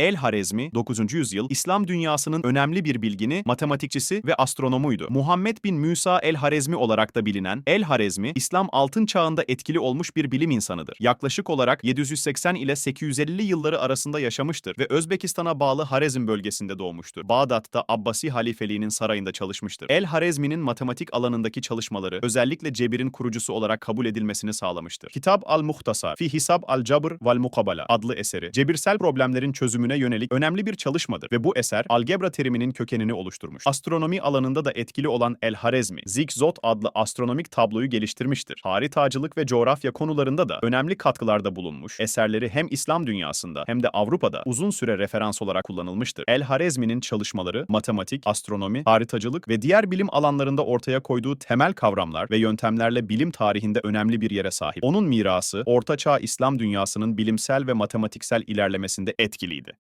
El-Harezmi, 9. yüzyıl İslam dünyasının önemli bir bilgini, matematikçisi ve astronomuydu. Muhammed bin Musa el-Harezmi olarak da bilinen El-Harezmi, İslam altın çağında etkili olmuş bir bilim insanıdır. Yaklaşık olarak 780 ile 850 yılları arasında yaşamıştır ve Özbekistan'a bağlı Harezm bölgesinde doğmuştur. Bağdat'ta Abbasi halifeliğinin sarayında çalışmıştır. El-Harezmi'nin matematik alanındaki çalışmaları özellikle cebirin kurucusu olarak kabul edilmesini sağlamıştır. Kitab al-Muhtasar fi Hisab al-Cabr vel Mukabala adlı eseri cebirsel problemlerin çözümüne yönelik önemli bir çalışmadır ve bu eser algebra teriminin kökenini oluşturmuş. Astronomi alanında da etkili olan El-Harezmi, Zigzot adlı astronomik tabloyu geliştirmiştir. Haritacılık ve coğrafya konularında da önemli katkılarda bulunmuş. Eserleri hem İslam dünyasında hem de Avrupa'da uzun süre referans olarak kullanılmıştır. El-Harezmi'nin çalışmaları matematik, astronomi, haritacılık ve diğer bilim alanlarında ortaya koyduğu temel kavramlar ve yöntemlerle bilim tarihinde önemli bir yere sahip. Onun mirası Orta Çağ İslam dünyasının bilimsel ve matematiksel ilerlemesinde etkiliydi.